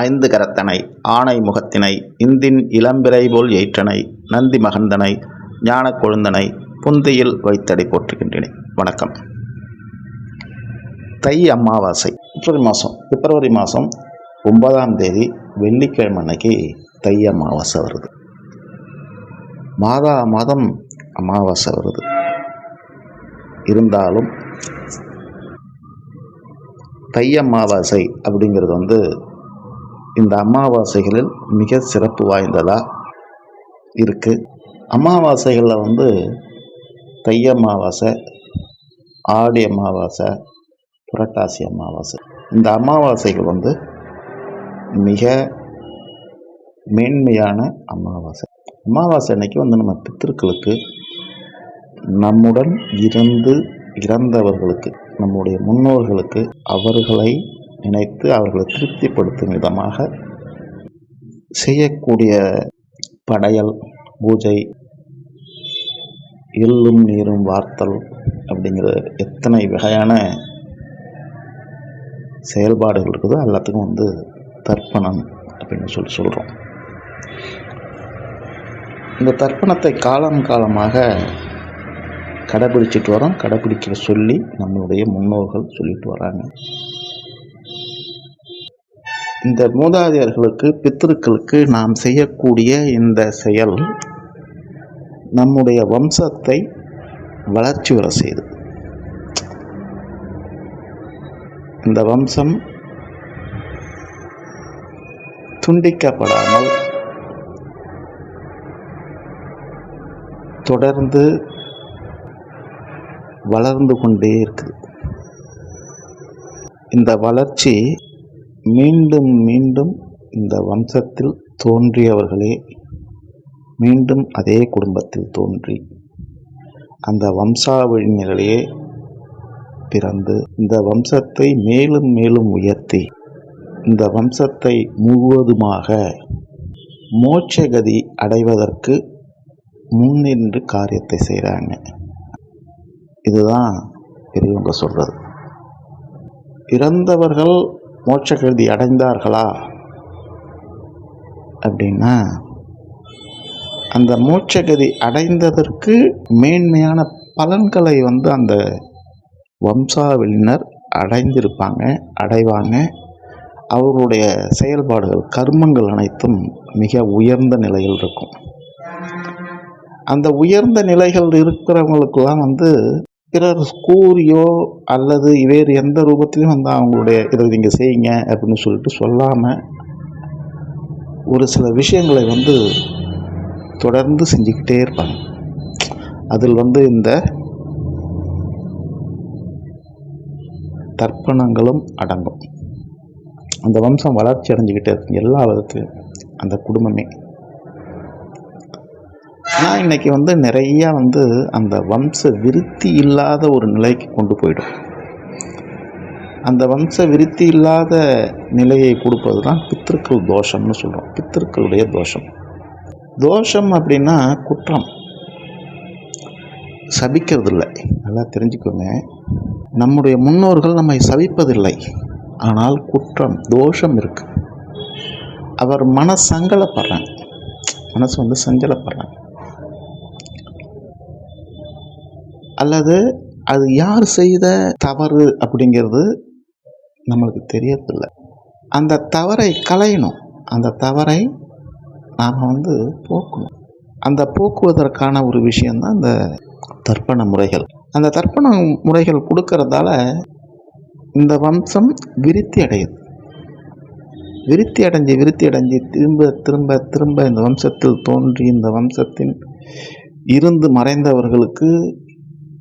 ஐந்து கரத்தனை ஆணை முகத்தினை இந்தின் இளம்பிறை போல் ஏற்றனை நந்தி மகந்தனை ஞான கொழுந்தனை புந்தியில் வைத்தடை போற்றுகின்றேன். வணக்கம். தை அமாவாசை பிப்ரவரி மாதம் பிப்ரவரி மாதம் ஒன்பதாம் தேதி வெள்ளிக்கிழமை அன்னைக்கு தை அமாவாசை வருது. மாதா மாதம் அமாவாசை வருது. இருந்தாலும் தை அமாவாசை அப்படிங்கிறது வந்து இந்த அமாவாசைகளில் மிக சிறப்பு வாய்ந்ததாக இருக்குது அமாவாசைகளில் வந்து தை அமாவாசை ஆடி அமாவாசை புரட்டாசி அமாவாசை. இந்த அமாவாசைகள் வந்து மிக மேன்மையான அமாவாசை. அமாவாசை அன்னைக்கு வந்து நம்ம பித்திருக்களுக்கு நம்முடன் இருந்து இறந்தவர்களுக்கு நம்முடைய முன்னோர்களுக்கு அவர்களை நினைத்து அவர்களை திருப்திப்படுத்தும் விதமாக செய்யக்கூடிய படையல் பூஜை எள்ளும் நீரும் வார்த்தல் அப்படிங்கிற எத்தனை வகையான செயல்பாடுகள் இருக்குதோ எல்லாத்துக்கும் வந்து தர்ப்பணம் அப்படின்னு சொல்லி சொல்கிறோம் இந்த தர்ப்பணத்தை காலம் காலமாக கடைபிடிச்சிட்டு வரோம். கடைபிடிக்க சொல்லி நம்மளுடைய முன்னோர்கள் சொல்லிட்டு வராங்க. இந்த மூதாதையர்களுக்கு பித்திருக்களுக்கு நாம் செய்யக்கூடிய இந்த செயல் நம்முடைய வம்சத்தை வளர்ச்சி வர செய்து. இந்த வம்சம் துண்டிக்கப்படாமல் தொடர்ந்து வளர்ந்து கொண்டே இருக்குது. இந்த வளர்ச்சி மீண்டும் மீண்டும் இந்த வம்சத்தில் தோன்றியவர்களே மீண்டும் அதே குடும்பத்தில் தோன்றி அந்த வம்சாவழியினர்களே பிறந்து இந்த வம்சத்தை மேலும் மேலும் உயர்த்தி இந்த வம்சத்தை முழுவதுமாக மோட்சகதி அடைவதற்கு முன்னின்று காரியத்தை செய்கிறாங்க இதுதான் பெரியவங்க சொல்கிறது இறந்தவர்கள் மோட்சகிருதி அடைந்தார்களா? அப்படின்னா அந்த மோட்சகதி அடைந்ததற்கு மேன்மையான பலன்களை வந்து அந்த வம்சாவளியினர் அடைந்திருப்பாங்க அடைவாங்க. அவர்களுடைய செயல்பாடுகள் கர்மங்கள் அனைத்தும் மிக உயர்ந்த நிலையில் இருக்கும். அந்த உயர்ந்த நிலைகள் இருக்கிறவங்களுக்கெல்லாம் வந்து பிறர் கூறியோ அல்லது வேறு எந்த ரூபத்திலையும் வந்து அவங்களுடைய இதை நீங்கள் செய்யுங்க அப்படின்னு சொல்லிட்டு சொல்லாமல் ஒரு சில விஷயங்களை வந்து தொடர்ந்து செஞ்சுக்கிட்டே இருப்பாங்க. அதில் வந்து இந்த தர்ப்பணங்களும் அடங்கும். அந்த வம்சம் வளர்ச்சி அடைஞ்சிக்கிட்டே இருக்கும். எல்லா விதத்துலையும் அந்த குடும்பமே. ஆனால் இன்னைக்கு வந்து நிறையா வந்து அந்த வம்ச விருத்தி இல்லாத ஒரு நிலைக்கு கொண்டு போயிடும். அந்த வம்ச விருத்தி இல்லாத நிலையை கொடுப்பது தான் பித்திருக்கள் தோஷம்னு சொல்கிறோம் பித்திருக்களுடைய தோஷம். தோஷம் அப்படின்னா குற்றம். சபிக்கிறதில்லை. நல்லா தெரிஞ்சுக்கோங்க. நம்முடைய முன்னோர்கள் நம்மை சபிப்பதில்லை. ஆனால் குற்றம் தோஷம் இருக்குது அவர் மன சங்கலப்படுறாங்க மனசு வந்து சஞ்சலப்படுறாங்க. அல்லது அது யார் செய்த தவறு அப்படிங்கிறது நம்மளுக்கு தெரியறதில்லை. அந்த தவறை களையணும். அந்த தவறை நாம் வந்து போக்கணும். அந்த போக்குவதற்கான ஒரு விஷயந்தான் அந்த தர்ப்பண முறைகள். அந்த தர்ப்பண முறைகள் கொடுக்கறதால இந்த வம்சம் விருத்தி அடையுது. விருத்தி அடைஞ்சு விருத்தி அடைஞ்சு திரும்ப திரும்ப திரும்ப இந்த வம்சத்தில் தோன்றி இந்த வம்சத்தின் இருந்து மறைந்தவர்களுக்கு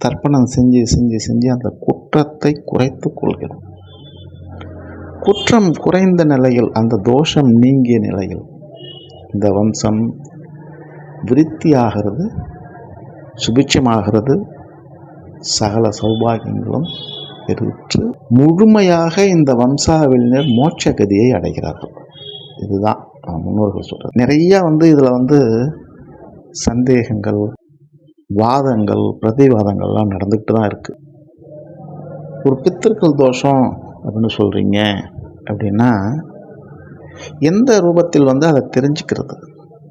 தர்ப்பணம் செஞ்சு செஞ்சு செஞ்சு அந்த குற்றத்தை குறைத்து கொள்கிறோம். குற்றம் குறைந்த நிலையில் அந்த தோஷம் நீங்கிய நிலையில் இந்த வம்சம் விருத்தி ஆகிறது சுபிட்சமாகிறது சகல சௌபாகியங்களும் பெற்று முழுமையாக இந்த வம்சாவளியினர் மோட்ச கதியை அடைகிறார்கள். இதுதான் முன்னோர்கள் சொல்கிறது நிறையா வந்து இதில் வந்து சந்தேகங்கள் வாதங்கள் பிரதிவாதங்கள்லாம் நடந்துக்கிட்டு தான் இருக்குது ஒரு பித்திருக்கள் தோஷம் அப்படின்னு சொல்கிறீங்க அப்படின்னா எந்த ரூபத்தில் வந்து அதை தெரிஞ்சுக்கிறது?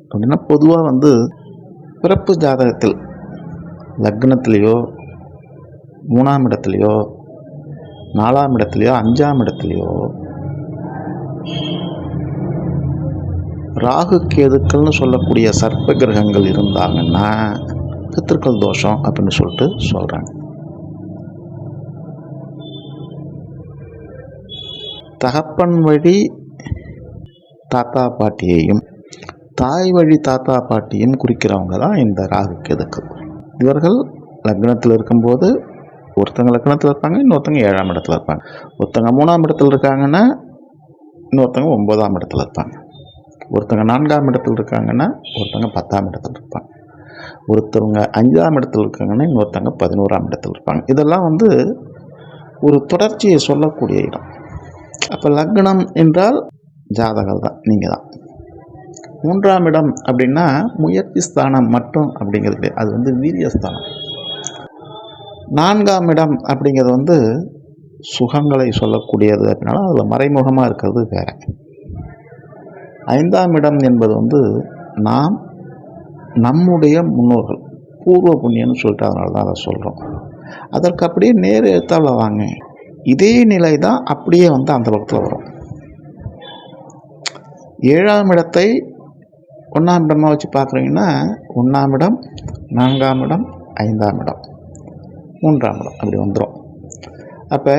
அப்படின்னா பொதுவாக வந்து பிறப்பு ஜாதகத்தில் லக்னத்திலேயோ மூணாம் இடத்துலையோ நாலாம் இடத்துலையோ அஞ்சாம் இடத்துலையோ ராகு கேதுக்கள்னு சொல்லக்கூடிய சர்ப்ப கிரகங்கள் இருந்தாங்கன்னா பித்திருக்கள் தோஷம் அப்படின்னு சொல்லிட்டு சொல்கிறாங்க தகப்பன் வழி தாத்தா பாட்டியையும் தாய் வழி தாத்தா பாட்டியும் குறிக்கிறவங்க தான் இந்த ராகு கெதுக்கு இவர்கள் லக்னத்தில் இருக்கும்போது ஒருத்தங்க லக்னத்தில் இருப்பாங்க இன்னொருத்தங்க ஏழாம் இடத்துல இருப்பாங்க. ஒருத்தங்க மூணாம் இடத்துல இருக்காங்கன்னா இன்னொருத்தங்க ஒன்பதாம் இடத்துல இருப்பாங்க. ஒருத்தங்க நான்காம் இடத்துல இருக்காங்கன்னா ஒருத்தங்க பத்தாம் இடத்துல இருப்பாங்க. ஒருத்தவங்க அஞ்சாம் இடத்துல இருக்காங்கன்னா இன்னொருத்தங்க பதினோராம் இடத்துல இருப்பாங்க. இதெல்லாம் வந்து ஒரு தொடர்ச்சியை சொல்லக்கூடிய இடம். அப்போ லக்னம் என்றால் ஜாதகம் தான் நீங்கள் தான். மூன்றாம் இடம் அப்படின்னா முயற்சி ஸ்தானம் மட்டும் அப்படிங்கிறது அது வந்து வீரியஸ்தானம் நான்காம் இடம் அப்படிங்கிறது வந்து சுகங்களை சொல்லக்கூடியது அப்படின்னாலும் அதில் மறைமுகமாக இருக்கிறது வேற. ஐந்தாம் இடம் என்பது வந்து நாம் நம்முடைய முன்னோர்கள் பூர்வ புண்ணியம்னு சொல்லிட்டு அதனால தான் அதை சொல்கிறோம் அதற்கு அப்படியே நேர் எழுத்தாவில் வாங்க. இதே நிலை தான் அப்படியே வந்து அந்த பக்கத்தில் வரும். ஏழாம் இடத்தை ஒன்றாம் இடமாக வச்சு பார்க்குறீங்கன்னா ஒன்றாம் இடம் நான்காம் இடம் ஐந்தாம் இடம் மூன்றாம் இடம் அப்படி வந்துடும் அப்போ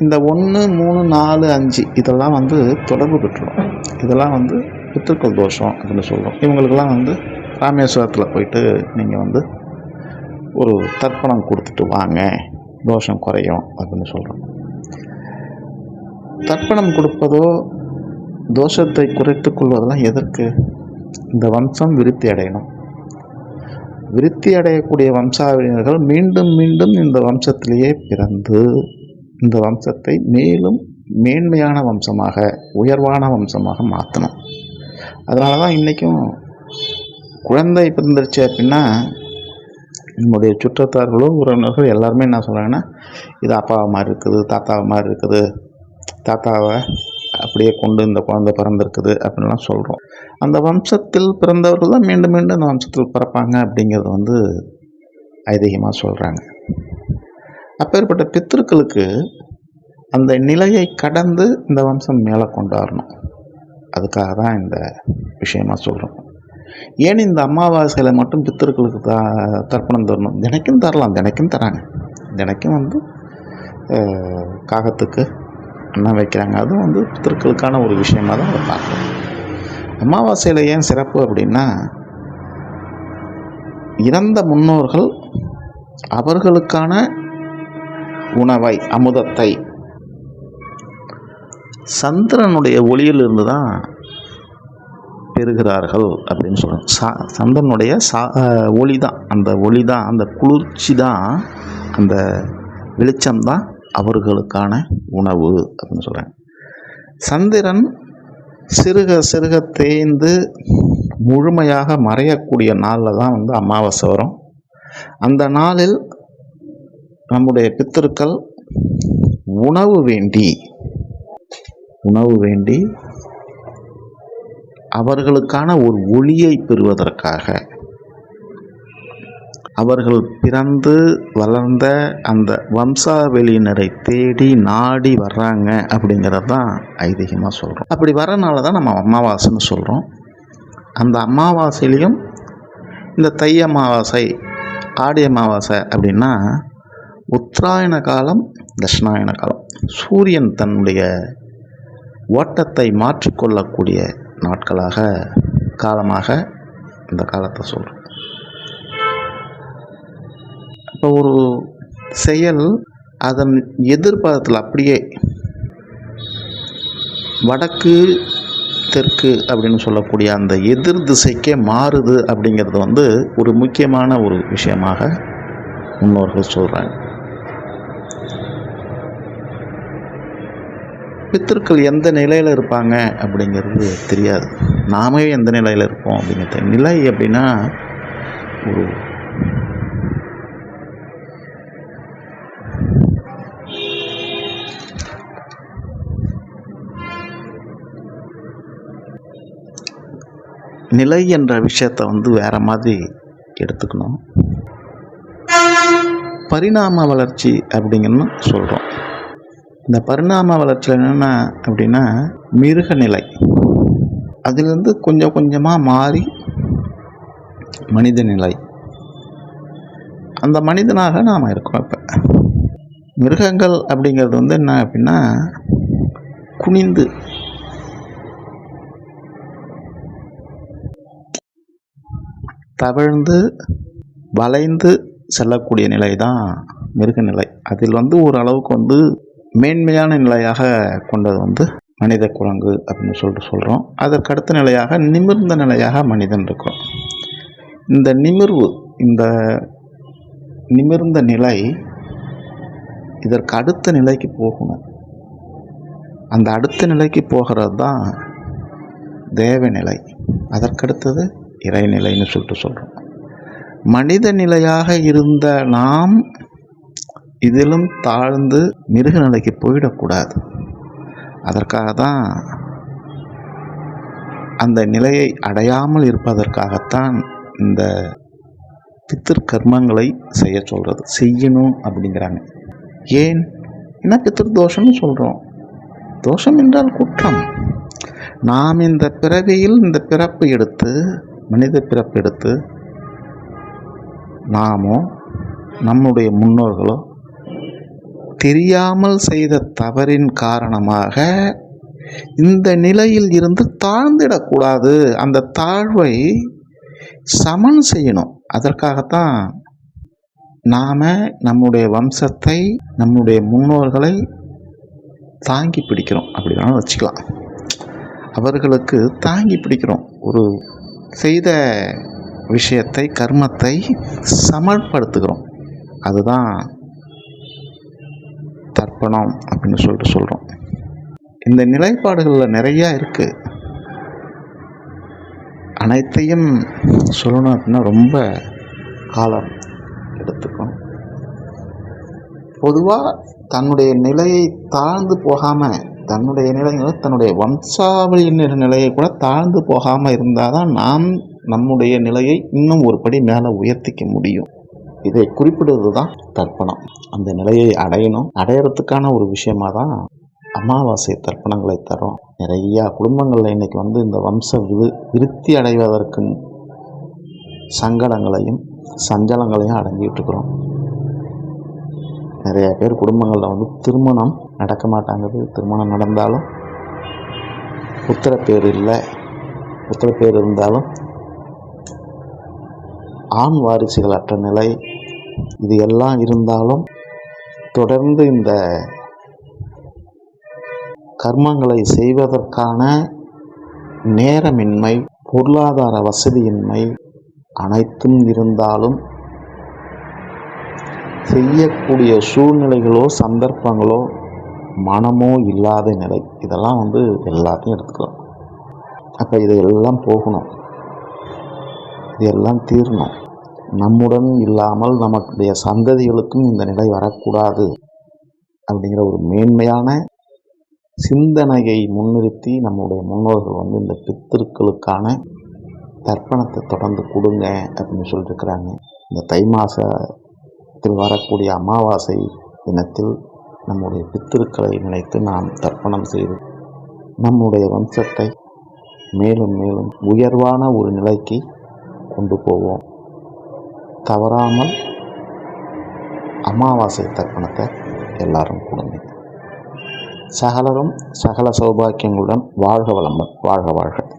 இந்த ஒன்று மூணு நாலு அஞ்சு இதெல்லாம் வந்து தொடர்பு பெற்றுடும் இதெல்லாம் வந்து பித்திருக்கள் தோஷம் அப்படின்னு சொல்கிறோம் இவங்களுக்கெல்லாம் வந்து ராமேஸ்வரத்தில் போயிட்டு நீங்கள் வந்து ஒரு தர்ப்பணம் கொடுத்துட்டு வாங்க தோஷம் குறையும் அப்படின்னு சொல்கிறோம் தர்ப்பணம் கொடுப்பதோ தோஷத்தை குறைத்து கொள்வதெல்லாம் எதற்கு? இந்த வம்சம் விருத்தி அடையணும். விருத்தி அடையக்கூடிய வம்சாவினர்கள் மீண்டும் மீண்டும் இந்த வம்சத்திலேயே பிறந்து இந்த வம்சத்தை மேலும் மேன்மையான வம்சமாக உயர்வான வம்சமாக மாற்றணும் அதனால தான் இன்றைக்கும் குழந்தை பிறந்துருச்சு அப்படின்னா நம்முடைய சுற்றத்தார்களோ உறவினர்கள் எல்லாருமே என்ன சொல்கிறாங்கன்னா இது அப்பாவை மாதிரி இருக்குது தாத்தாவை மாதிரி இருக்குது தாத்தாவை அப்படியே கொண்டு இந்த குழந்தை பிறந்திருக்குது அப்படின்லாம் சொல்கிறோம் அந்த வம்சத்தில் பிறந்தவர்கள் தான் மீண்டும் மீண்டும் அந்த வம்சத்தில் பிறப்பாங்க அப்படிங்கிறது வந்து ஐதீகமாக சொல்கிறாங்க அப்பேற்பட்ட பித்திருக்களுக்கு அந்த நிலையை கடந்து இந்த வம்சம் மேலே கொண்டாடணும் அதுக்காக தான் இந்த விஷயமாக சொல்கிறோம் ஏன் இந்த அமாவாசையில் மட்டும் பித்தர்களுக்கு த தர்ப்பணம் தரணும்? தினைக்கும் தரலாம் தினைக்கும் தராங்க. தினைக்கும் வந்து காகத்துக்கு அண்ணா வைக்கிறாங்க. அதுவும் வந்து பித்தர்களுக்கான ஒரு விஷயமாக தான் அதை பார்க்குறோம். அமாவாசையில் ஏன் சிறப்பு அப்படின்னா இறந்த முன்னோர்கள் அவர்களுக்கான உணவை அமுதத்தை சந்திரனுடைய ஒளியிலிருந்து தான் பெறுகிறார்கள் அப்படின்னு சொல்கிறாங்க சா சந்திரனுடைய சா ஒளி தான் அந்த ஒளி தான் அந்த குளிர்ச்சி தான் அந்த வெளிச்சம் தான் அவர்களுக்கான உணவு அப்படின்னு சொல்கிறாங்க சந்திரன் சிறுக சிறுக தேய்ந்து முழுமையாக மறையக்கூடிய நாளில் தான் வந்து அமாவாசை வரும். அந்த நாளில் நம்முடைய பித்தர்கள் உணவு வேண்டி உணவு வேண்டி அவர்களுக்கான ஒரு ஒளியை பெறுவதற்காக. அவர்கள் பிறந்து வளர்ந்த அந்த வம்சாவளியினரை தேடி நாடி வர்றாங்க அப்படிங்கிறது தான் ஐதீகமாக சொல்கிறோம் அப்படி வரனால தான் நம்ம அமாவாசைன்னு சொல்கிறோம் அந்த அமாவாசையிலையும் இந்த தை அமாவாசை ஆடி அமாவாசை அப்படின்னா உத்தராயண காலம் தட்சிணாயன காலம். சூரியன் தன்னுடைய ஓட்டத்தை மாற்றிக்கொள்ளக்கூடிய நாட்களாக காலமாக இந்த காலத்தை சொல்கிறோம் இப்போ ஒரு செயல் அதன் எதிர்பாதத்தில் அப்படியே வடக்கு தெற்கு அப்படின்னு சொல்லக்கூடிய அந்த எதிர் திசைக்கே மாறுது அப்படிங்கிறது வந்து ஒரு முக்கியமான ஒரு விஷயமாக முன்னோர்கள் சொல்கிறாங்க பித்திருக்கள் எந்த நிலையில் இருப்பாங்க அப்படிங்கிறது தெரியாது. நாமே எந்த நிலையில் இருப்போம் அப்படிங்கிறது நிலை அப்படின்னா ஒரு நிலை என்ற விஷயத்தை வந்து வேற மாதிரி எடுத்துக்கணும். பரிணாம வளர்ச்சி அப்படிங்கன்னு சொல்கிறோம் இந்த பரிணாம வளர்ச்சியில் என்னென்ன அப்படின்னா மிருக நிலை அதிலிருந்து கொஞ்சம் கொஞ்சமாக மாறி மனித நிலை அந்த மனிதனாக நாம் இருக்கோம் இப்போ. மிருகங்கள் அப்படிங்கிறது வந்து என்ன அப்படின்னா குனிந்து. தவழ்ந்து வளைந்து செல்லக்கூடிய நிலை தான் மிருக நிலை அதில் வந்து ஓரளவுக்கு வந்து மேன்மையான நிலையாக கொண்டது வந்து மனித குரங்கு அப்படின்னு சொல்லிட்டு சொல்கிறோம் அதற்கு அடுத்த நிலையாக நிமிர்ந்த நிலையாக மனிதன் இருக்கும். இந்த நிமிர்வு இந்த நிமிர்ந்த நிலை இதற்கு அடுத்த நிலைக்கு போகணும் அந்த அடுத்த நிலைக்கு போகிறது தான் தேவநிலை அதற்கடுத்தது இறைநிலைன்னு சொல்லிட்டு சொல்கிறோம் மனித நிலையாக இருந்த நாம் இதிலும் தாழ்ந்து மிருக நிலைக்கு போயிடக்கூடாது. அதற்காக தான் அந்த நிலையை அடையாமல் இருப்பதற்காகத்தான் இந்த பித்திரு கர்மங்களை செய்ய சொல்கிறது செய்யணும் அப்படிங்கிறாங்க. ஏன்? என்ன பித்திரு தோஷம்னு சொல்கிறோம் தோஷம் என்றால் குற்றம். நாம் இந்த பிறவியில் இந்த பிறப்பு எடுத்து மனித பிறப்பு எடுத்து நாமோ நம்முடைய முன்னோர்களோ தெரியாமல் செய்த தவறின் காரணமாக இந்த நிலையில் இருந்து தாழ்ந்திடக்கூடாது அந்த தாழ்வை சமன் செய்யணும். அதற்காகத்தான் நாம் நம்முடைய வம்சத்தை நம்முடைய முன்னோர்களை தாங்கி பிடிக்கிறோம். அப்படி வேணாலும் வச்சுக்கலாம். அவர்களுக்கு தாங்கி பிடிக்கிறோம். ஒரு செய்த விஷயத்தை கர்மத்தை சமன்படுத்துகிறோம். அதுதான் தர்ப்பணம் அப்படின்னு சொல்லிட்டு சொல்கிறோம் இந்த நிலைப்பாடுகளில் நிறையா இருக்குது அனைத்தையும் சொல்லணும் அப்படின்னா ரொம்ப காலம் எடுத்துக்கும் பொதுவாக தன்னுடைய நிலையை தாழ்ந்து போகாமல் தன்னுடைய நிலைங்கிறது தன்னுடைய வம்சாவளியினர் நிலையை கூட தாழ்ந்து போகாமல் இருந்தால் தான் நாம் நம்முடைய நிலையை இன்னும் ஒரு படி மேலே உயர்த்திக்க முடியும். இதை குறிப்பிடுவது தான் தர்ப்பணம். அந்த நிலையை அடையணும். அடையிறதுக்கான ஒரு விஷயமா தான் அமாவாசை தர்ப்பணங்களை தரும் நிறையா குடும்பங்களில் இன்றைக்கி வந்து இந்த வம்ச விரு விருத்தி அடைவதற்கு சங்கடங்களையும் சஞ்சலங்களையும் அடங்கிட்டு இருக்கிறோம் நிறைய பேர் குடும்பங்களில் வந்து திருமணம் நடக்க மாட்டாங்குது. திருமணம் நடந்தாலும் புத்திர இல்லை. புத்திர இருந்தாலும் ஆண் வாரிசுகள் அற்ற நிலை இது எல்லாம் இருந்தாலும் தொடர்ந்து இந்த கர்மங்களை செய்வதற்கான நேரமின்மை பொருளாதார வசதியின்மை அனைத்தும் இருந்தாலும் செய்யக்கூடிய சூழ்நிலைகளோ சந்தர்ப்பங்களோ மனமோ இல்லாத நிலை. இதெல்லாம் வந்து எல்லாத்தையும் எடுத்துக்கலாம். அப்போ இதையெல்லாம் போகணும். இதெல்லாம் தீரணும். நம்முடன் இல்லாமல் நமக்குடைய சந்ததிகளுக்கும் இந்த நிலை வரக்கூடாது அப்படிங்கிற ஒரு மேன்மையான சிந்தனையை முன்னிறுத்தி நம்முடைய முன்னோர்கள் வந்து இந்த பித்திருக்களுக்கான தர்ப்பணத்தை தொடர்ந்து கொடுங்க அப்படின்னு சொல்லியிருக்கிறாங்க இந்த தை மாதத்தில் வரக்கூடிய அமாவாசை தினத்தில் நம்முடைய பித்திருக்களை நினைத்து நாம் தர்ப்பணம் செய்து நம்முடைய வம்சத்தை மேலும் மேலும் உயர்வான ஒரு நிலைக்கு கொண்டு போவோம். தவறாமல் அமாவாசை தர்ப்பணத்தை எல்லாரும் கொடுங்க. சகலரும் சகல சௌபாக்கியங்களுடன் வாழ்க வளமுடன் வாழ்க வாழ்க.